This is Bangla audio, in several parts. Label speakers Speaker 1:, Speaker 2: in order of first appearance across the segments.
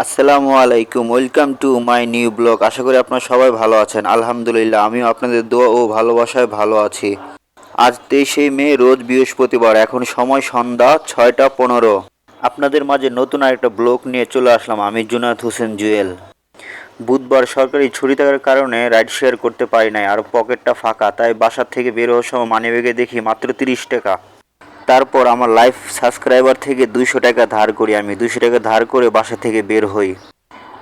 Speaker 1: আসসালামু আলাইকুম, welcome to my new blog. আশা করি আপনারা সবাই ভালো আছেন। আলহামদুলিল্লাহ, আমিও আপনাদের দোয়া ও ভালোবাসায় ভালো আছি। আজ তেইশে মে, রোজ বৃহস্পতিবার, এখন সময় সন্ধ্যা ছয়টা পনেরো। আপনাদের মাঝে নতুন আরেকটা ব্লগ নিয়ে চলে আসলাম, আমি জুনাদ হোসেন জুয়েল। বুধবার সরকারি ছুটি থাকার কারণে রাইড শেয়ার করতে পারি নাই, আর পকেটটা ফাঁকা, তাই বাসার থেকে বের হওয়ার সময় মানিব্যাগে দেখি মাত্র তিরিশ টাকা। তারপর আমার লাইফ সাবস্ক্রাইবার থেকে দুইশো টাকা ধার করি আমি। দুইশো টাকা ধার করে বাসা থেকে বের হই।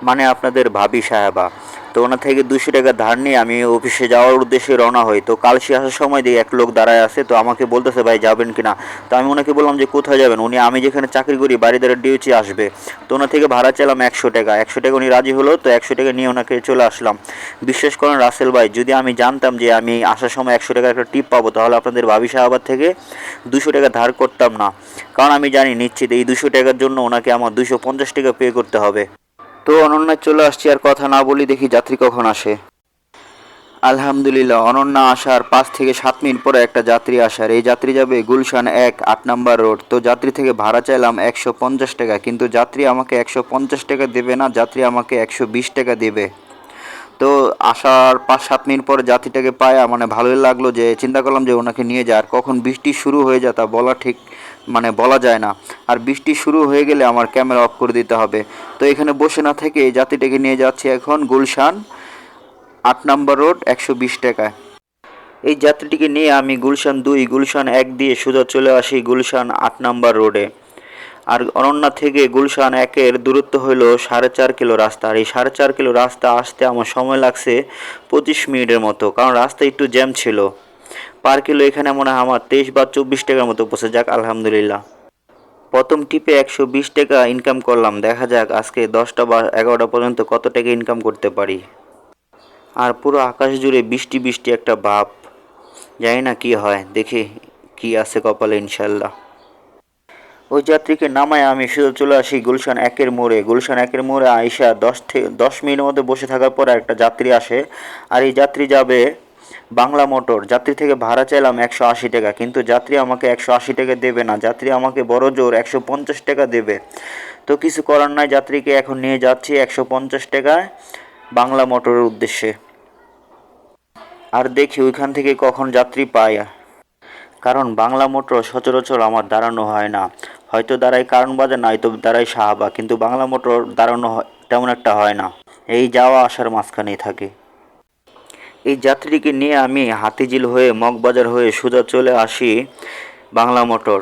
Speaker 1: মানে আপনাদের ভাবি সাহেবা। তো ওনার থেকে দুশো টাকা ধার নিয়ে আমি অফিসে যাওয়ার উদ্দেশ্যে রওনা হই। তো কাল সে আসার সময় দিয়ে এক লোক দাঁড়ায় আছে, তো আমাকে বলতেছে, ভাই, যাবেন কিনা? তো আমি ওনাকে বললাম যে, কোথায় যাবেন? উনি, আমি যেখানে চাকরি করি বাড়ি দ্বারা ডিউচি আসবে। তো ওনার থেকে ভাড়া চাইলাম একশো টাকা। একশো টাকা উনি রাজি হলো, তো একশো টাকা নিয়ে ওনাকে চলে আসলাম। বিশ্বাস করেন রাসেল ভাই, যদি আমি জানতাম যে আমি আসার সময় একশো টাকা একটা টিপ পাবো, তাহলে আপনাদের ভাবি সাহাবার থেকে দুশো টাকা ধার করতাম না। কারণ আমি জানি নিশ্চিত এই দুশো টাকার জন্য ওনাকে আমার দুশো পঞ্চাশ টাকা পে করতে হবে। তো অনন্যা চলে আসছি আর কথা না বলি দেখি যাত্রী কখন আসে। আলহামদুলিল্লাহ, অনন্যা আসার পাঁচ থেকে সাত মিনিট পরে একটা যাত্রী আসার। এই যাত্রী যাবে গুলশান এক, আট নাম্বার রোড। তো যাত্রী থেকে ভাড়া চাইলাম একশো পঞ্চাশ টাকা, কিন্তু যাত্রী আমাকে একশো পঞ্চাশ টাকা দেবে না, যাত্রী আমাকে একশো বিশ টাকা দেবে। তো আসার পাঁচ সাত মিনিট পরে যাত্রীটাকে পায় মানে ভালোই লাগল যে, চিন্তা করলাম যে ওনাকে নিয়ে যায় আর কখন বৃষ্টি শুরু হয়ে যায় তা বলা ঠিক মানে বলা যায় না। আর বৃষ্টি শুরু হয়ে গেলে আমার ক্যামেরা অফ করে দিতে হবে। তো এখানে বসে না থেকে এই যাত্রীটাকে নিয়ে যাচ্ছি এখন গুলশান, আট নম্বর রোড, একশো বিশ টাকায়। এই যাত্রীটিকে নিয়ে আমি গুলশান দুই, গুলশান এক দিয়ে সোজা চলে আসি গুলশান আট নম্বর রোডে। আর অনন্যা থেকে গুলশান একের দূরত্ব হলো সাড়ে চার কিলো রাস্তা। আর এই সাড়ে চার কিলো রাস্তা আসতে আমার সময় লাগছে পঁচিশ মিনিটের মতো, কারণ রাস্তা একটু জ্যাম ছিল। পার কিলো এখানে মনে হয় আমার তেইশ বা চব্বিশ টাকার মতো পৌঁছে যাক, আলহামদুলিল্লাহ। প্রথম টিপে একশো বিশ টাকা ইনকাম করলাম। দেখা যাক আজকে দশটা বা এগারোটা পর্যন্ত কত টাকা ইনকাম করতে পারি। আর পুরো আকাশ জুড়ে বৃষ্টি বৃষ্টি একটা ভাব। জানি না কি হয়, দেখি কি আছে কপালে ইনশাল্লাহ। ওই যাত্রীকে নামায় আমি শুধু চলে আসি গুলশান একের মোড়ে। গুলশান একের মোড়ে আইসা দশ থেকে দশ মিনিটের মধ্যে বসে থাকার পর একটা যাত্রী আসে। আর এই যাত্রী যাবে বাংলা মোটর, যাত্রী থেকে ভাড়া চাইলাম একশো আশি টাকা, কিন্তু যাত্রী আমাকে একশো আশি টাকা দেবে না, যাত্রী আমাকে বড় জোর একশো পঞ্চাশ টাকা দেবে। তো কিছু করার নাই, যাত্রীকে এখন নিয়ে যাচ্ছি একশো পঞ্চাশ টাকায় বাংলা মোটরের উদ্দেশ্যে। আর দেখি ওইখান থেকে কখন যাত্রী পাই কারণ বাংলা মোটর সচরাচর আমার দাঁড়ানো হয় না। হয়তো দাঁড়াই কারণ বাজার নয়তো দাঁড়াই সাহাবা, কিন্তু বাংলা মোটর দাঁড়ানো তেমন একটা হয় না। এই যাওয়া আসার মাঝখানেই থাকে। এই যাত্রীকে নিয়ে আমি হাতিঝিল হয়ে মগবাজার হয়ে সোজা চলে আসি বাংলা মোটর।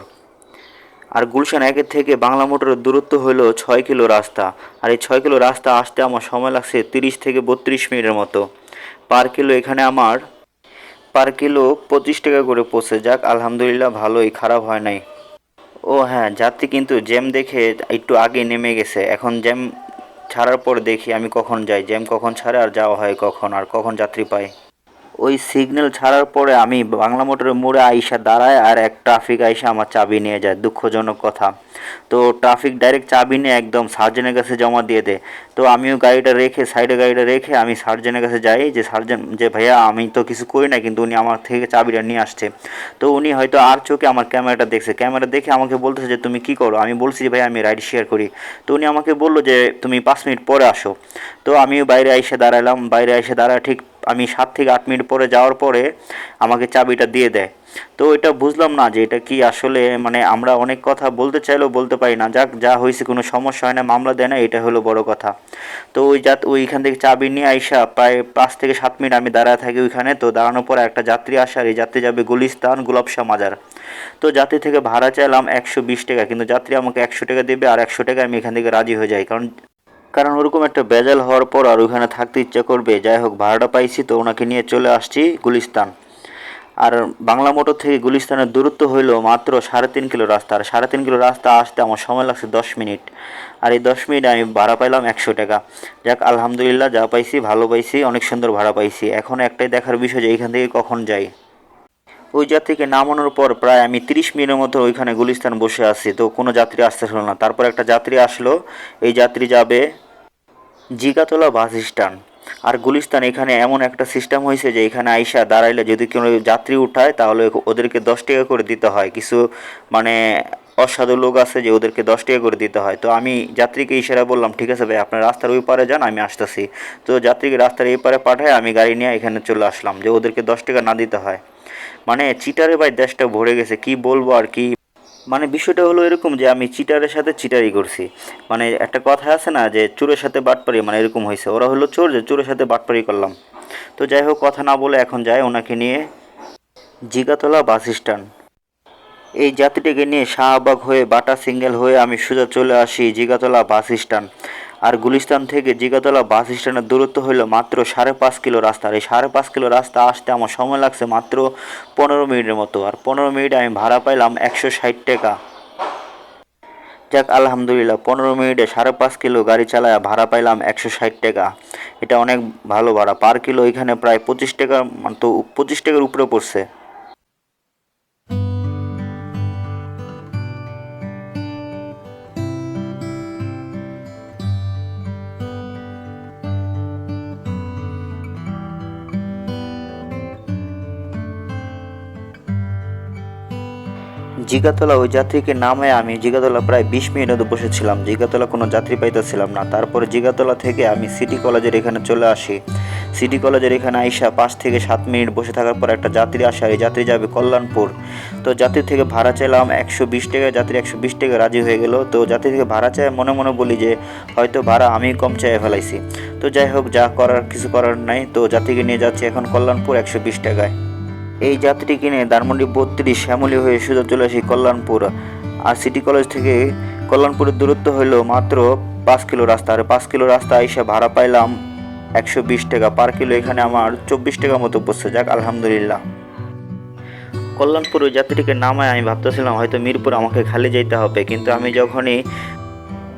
Speaker 1: আর গুলশান একের থেকে বাংলা মোটরের দূরত্ব হলো ছয় কিলো রাস্তা। আর এই ছয় কিলো রাস্তা আসতে আমার সময় লাগছে তিরিশ থেকে বত্রিশ মিনিটের মতো। পার কিলো এখানে আমার, পার কিলো পঁচিশ টাকা করে পৌঁছে যাক, আলহামদুলিল্লাহ ভালোই, খারাপ হয় নাই। ও হ্যাঁ যাত্রী কিন্তু জ্যাম দেখে একটু আগে নেমে গেছে। এখন জ্যাম ছাড়ার পর দেখি আমি কখন যাই, জ্যাম কখন ছাড়ে আর যাওয়া হয় কখন আর কখন যাত্রী পাই ওই সিগন্যাল ছাড়ার পরে আমি বাংলা মোটরের মোড়ে আইসা দাঁড়ায় আর এক ট্রাফিক আইসা আমার চাবি নিয়ে যায়, দুঃখজনক কথা। তো ট্রাফিক ডাইরেক্ট চাবি নিয়ে একদম সার্জেনের কাছে জমা দিয়ে দেয় তো আমিও গাড়িটা রেখে সাইডে গাড়িটা রেখে আমি সার্জেনের কাছে যাই, যে সার্জেন, যে ভাইয়া আমি তো কিছু করি না কিন্তু উনি আমার থেকে চাবিটা নিয়ে আসছে। তো উনি হয়তো আর চোখে আমার ক্যামেরাটা দেখছে। ক্যামেরা দেখে আমাকে বলতেছে যে, তুমি কি করো? আমি বলছি যে ভাই আমি রাইড শেয়ার করি। তো উনি আমাকে বলল যে, তুমি পাঁচ মিনিট পরে আসো। তো আমিও বাইরে এসে দাঁড়ালাম। বাইরে এসে দাঁড়া ঠিক আমি সাত থেকে আট মিনিট পরে যাওয়ার পরে আমাকে চাবিটা দিয়ে দেয়। তো এটা বুঝলাম না যে এটা কি আসলে মানে আমরা অনেক কথা বলতে চাইলেও বলতে পারি না। যাক, যা হয়েছে কোনো সমস্যা হয় না, মামলা দেয় না, এটা হলো বড় কথা। তো ওই যাত ওইখান থেকে চাবি নিয়ে আইসা প্রায় পাঁচ থেকে সাত মিনিট আমি দাঁড়ায় থাকি ওইখানে। তো দাঁড়ানোর পর একটা যাত্রী আসার, এই যাত্রী যাবে গুলিস্তান গোলাপশাহ মাজার। তো যাত্রী থেকে ভাড়া চাইলাম একশো বিশ টাকা, কিন্তু যাত্রী আমাকে একশো টাকা দেবে আর একশো টাকা আমি এখান থেকে রাজি হয়ে যাই। কারণ কারণ ওরকম একটা বেজাল হওয়ার পর আর ওখানে থাকতে ইচ্ছা করবে। যাই হোক, ভাড়াটা পাইছি, তো ওনাকে নিয়ে চলে আসছি গুলিস্তান। আর বাংলা মোটর থেকে গুলিস্তানের দূরত্ব হইল মাত্র সাড়ে তিন কিলো রাস্তা। আর সাড়ে তিন কিলো রাস্তা আসতে আমার সময় লাগছে দশ মিনিট। আর এই দশ মিনিট আমি ভাড়া পাইলাম একশো টাকা। যাক, আলহামদুলিল্লাহ যা পাইছি, ভালো পাইছি, অনেক সুন্দর ভাড়া পাইছি। এখন একটাই দেখার বিষয় যে এইখান থেকে কখন যাই। ওই যাত্রীকে নামানোর পর প্রায় আমি তিরিশ মিনিটের মতো ওইখানে গুলিস্তান বসে আছি। তো কোনো যাত্রী আসতেছিল না। তারপর একটা যাত্রী আসলো। এই যাত্রী যাবে জিগাতলা বাস স্ট্যান্ড। আর গুলিস্তান এখানে এমন একটা সিস্টেম হয়েছে যে এখানে আইসা দাঁড়াইলে যদি কোনো যাত্রী উঠায়, তাহলে ওদেরকে দশ টাকা করে দিতে হয়। কিছু মানে অসাধু লোক আছে যে ওদেরকে দশ টাকা করে দিতে হয়। তো আমি যাত্রীকে ইশারা বললাম ঠিক আছে ভাই, আপনার রাস্তার ওই পারে যান, আমি আসতেছি। তো যাত্রীকে রাস্তার এই পারে পাঠায়, আমি গাড়ি নিয়ে এখানে চলে আসলাম, যে ওদেরকে দশ টাকা না দিতে হয়। মানে চিটারে ভাই দেশটা ভরে গেছে, কি বলব আর কি? মানে বিষয়টা হলো এরকম যে আমি চিটারের সাথে চিটারি করছি। মানে একটা কথা আছে না যে চোরের সাথে বাটপারি মানে এরকম হয়েছে। ওরা হলো চোর যে চোরের সাথে বাটপারি করলাম। তো যাই হোক, কথা না বলে এখন যায় ওনাকে নিয়ে। Jigatola bus stand. এই যাত্রীটিকে নিয়ে শাহবাগ হয়ে বাটা সিঙ্গেল হয়ে আমি সোজা চলে আসি জিগাতলা বাস স্ট্যান্ড। আর গুলিস্তান থেকে জিগাতলা বাস স্ট্যান্ডের দূরত্ব হলো মাত্র সাড়ে পাঁচ কিলো রাস্তা। আর এই সাড়ে পাঁচ কিলো রাস্তা আসতে আমার সময় লাগছে মাত্র পনেরো মিনিটের মতো। আর পনেরো মিনিটে আমি ভাড়া পাইলাম একশো ষাট টাকা। যাক, আলহামদুলিল্লাহ, পনেরো মিনিটে সাড়ে পাঁচ কিলো গাড়ি চালায় ভাড়া পাইলাম একশো ষাট টাকা। এটা অনেক ভালো ভাড়া। পার কিলো এখানে প্রায় পঁচিশ টাকা মানে তো পঁচিশ টাকার উপরে পড়ছে। জিগাতলা ওই যাত্রীকে নামে আমি জিগাতলা প্রায় বিশ মিনিট মতো বসেছিলাম। জিগাতলা কোনো যাত্রী পাইতেছিলাম না। তারপরে জিগাতলা থেকে আমি সিটি কলেজের এখানে চলে আসি। সিটি কলেজের এখানে আইসা পাঁচ থেকে সাত মিনিট বসে থাকার পর একটা যাত্রী আসে এই যাত্রী যাবে কল্যাণপুর। তো যাত্রী থেকে ভাড়া চাইলাম একশো বিশ টাকা, যাত্রী একশো বিশ টাকা রাজি হয়ে গেল। তো যাত্রী থেকে ভাড়া চাই মনে মনে বলি যে হয়তো ভাড়া আমি কম চাই ফেলাইছি। তো যাই হোক, যা করার, কিছু করার নাই। তো যাত্রীকে নিয়ে যাচ্ছি এখন কল্যাণপুর একশো বিশ টাকায়। এই যাত্রী কিনে ধানমন্ডি বত্রিশ শ্যামলী হয়ে সোজা চলে আসি কল্যাণপুর। আর সিটি কলেজ থেকে কল্যাণপুরের দূরত্ব হলো মাত্র পাঁচ কিলো রাস্তা। আর পাঁচ কিলো রাস্তা এসে ভাড়া পাইলাম একশো বিশ টাকা। পার কিলো এখানে আমার চব্বিশ টাকা মতো পড়ছে। যাক, আলহামদুলিল্লাহ। কল্যাণপুর ওই যাত্রীটিকে নামায় আমি ভাবতেছিলাম, হয়তো মিরপুর আমাকে খালি যেতে হবে। কিন্তু আমি যখনই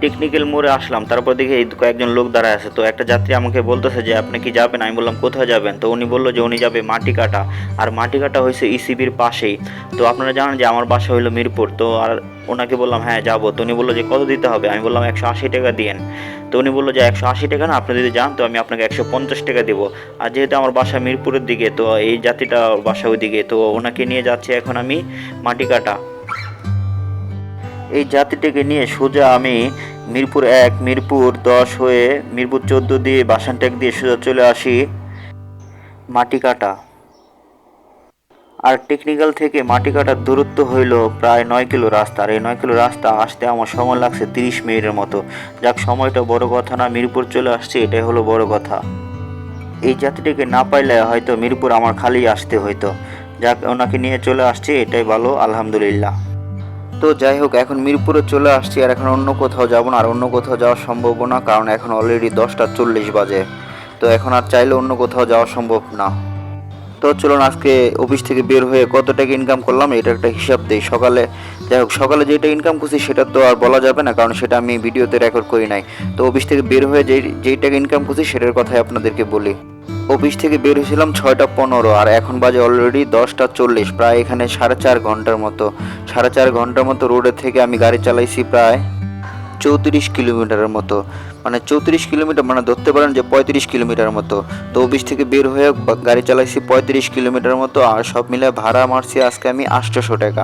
Speaker 1: টেকনিক্যাল মোড়ে আসলাম, তারপর দেখি এই কয়েকজন লোক দাঁড়ায় আছে। তো একটা যাত্রী আমাকে বলতেছে যে, আপনি কি যাবেন? আমি বললাম, কোথায় যাবেন? তো উনি বলল যে, উনি যাবে মাটি কাটা আর মাটি কাটা হয়েছে ইসিবির পাশেই। তো আপনারা জানেন যে, আমার বাসা হইল মিরপুর। তো আর ওনাকে বললাম হ্যাঁ যাব। তো উনি বলল যে, কত দিতে হবে? আমি বললাম, একশো আশি টাকা দিয়েন। তো উনি বলল যে, একশো আশি টাকা না, আপনি যদি যান, তো আমি আপনাকে একশো পঞ্চাশ টাকা দেবো। আর যেহেতু আমার বাসা মিরপুরের দিকে, তো এই যাত্রীটা বাসা ওই দিকে তো ওনাকে নিয়ে যাচ্ছি এখন আমি মাটিকাটা। এই জাতিটিকে নিয়ে সোজা আমি মিরপুর এক, মিরপুর দশ হয়ে মিরপুর চোদ্দ দিয়ে বাসানটেক দিয়ে সোজা চলে আসি মাটিকাটা। আর টেকনিক্যাল থেকে মাটিকাটার দূরত্ব হইল প্রায় নয় কিলো রাস্তা। আর এই নয় কিলো রাস্তা আসতে আমার সময় লাগছে তিরিশ মিনিটের মতো। যাক, সময়টা বড় কথা না, মিরপুর চলে আসছে, এটাই হলো বড় কথা। এই জাতিটিকে না পাইলে হয়তো মিরপুর আমার খালি আসতে হইতো। যাক, ওনাকে নিয়ে চলে আসছে, এটাই ভালো, আলহামদুলিল্লাহ। তো যাই হোক, এখন মিরপুরে চলে আসছি আর এখন অন্য কোথাও যাব না, আর অন্য কোথাও যাওয়া সম্ভব না কারণ এখন অলরেডি দশটা চল্লিশ বাজে। তো এখন আর চাইলে অন্য কোথাও যাওয়া সম্ভব না। তো চলুন আজকে অফিস থেকে বের হয়ে কত টাকা ইনকাম করলাম, এটা একটা হিসাব দেই সকালে। যাই হোক, সকালে যেটা ইনকাম করছি সেটা তো আর বলা যাবে না, কারণ সেটা আমি ভিডিওতে রেকর্ড করি নাই। তো অফিস থেকে বের হয়ে যেই যেই টাকা ইনকাম করছি সেটার কথাই আপনাদেরকে বলি। অফিস থেকে বের হয়েছিলাম ছয়টা পনেরো আর এখন বাজে অলরেডি দশটা চল্লিশ, প্রায় এখানে সাড়ে চার ঘণ্টার মতো। সাড়ে চার ঘণ্টার মতো রোডের থেকে আমি গাড়ি চালাইছি প্রায় চৌত্রিশ কিলোমিটারের মতো। মানে চৌত্রিশ কিলোমিটার মানে ধরতে পারেন যে পঁয়ত্রিশ কিলোমিটার মতো। তো অফিস থেকে বের হয়ে গাড়ি চালাইছি পঁয়ত্রিশ কিলোমিটার মতো আর সব মিলে ভাড়া মারছি আজকে আমি আটশোশো টাকা।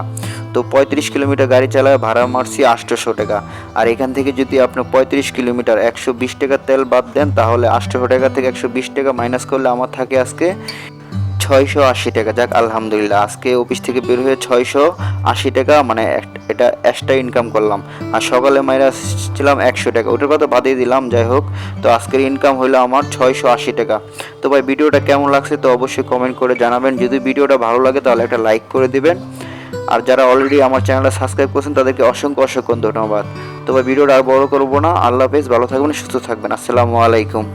Speaker 1: তো পঁয়ত্রিশ কিলোমিটার গাড়ি চালায় ভাড়া মারছি আটশোশো টাকা। আর এখান থেকে যদি আপনি পঁয়ত্রিশ কিলোমিটার একশো বিশ টাকা তেল বাদ দেন, তাহলে আটশোশো টাকা থেকে একশো বিশ টাকা মাইনাস করলে আমার থাকে আজকে ছয়শো আশি টাকা। যাক, আলহামদুলিল্লাহ, আজকে অফিস থেকে বের হয়ে ছয়শো আশি টাকা মানে এটা এক্সট্রা ইনকাম করলাম। আর সকালে মাইনাস ছিলাম একশো টাকা। ওটার কথা বাদিয়ে দিলাম, যাই হোক। তো আজকের ইনকাম হলো আমার ছয়শো আশি টাকা। তো ভাই, ভিডিওটা কেমন লাগছে তো অবশ্যই কমেন্ট করে জানাবেন। যদি ভিডিওটা ভালো লাগে, তাহলে একটা লাইক করে দিবেন। আর যারা অলরেডি আমার চ্যানেলটা সাবস্ক্রাইব করেছেন, তাদেরকে অসংখ্য অসংখ্য ধন্যবাদ। তবে ভিডিওটা আর বড় করব না। আল্লাহ হাফেজ, ভালো থাকবেন, সুস্থ থাকবেন। আসসালামু আলাইকুম।